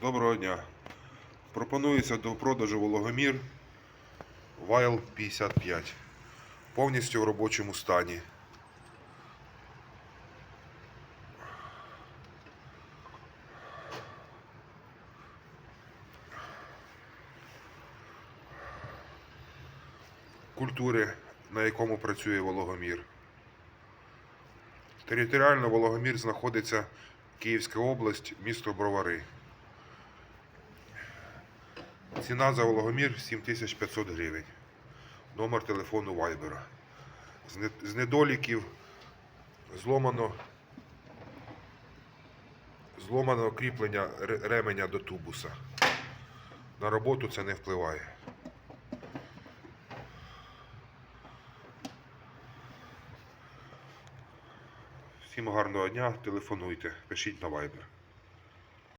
Доброго дня. Пропонується до продажу вологомір Вайл 55. Повністю в робочому стані. Культури, на якому працює вологомір. Територіально Вологомір знаходиться Київська область, місто Бровари. Ціна за Вологомір 7500 гривень. Номер телефону Вайбера. З, недоліків зломано, зломано кріплення ременя до тубуса. На роботу це не впливає. Всім гарного дня, телефонуйте, пишіть на Viber.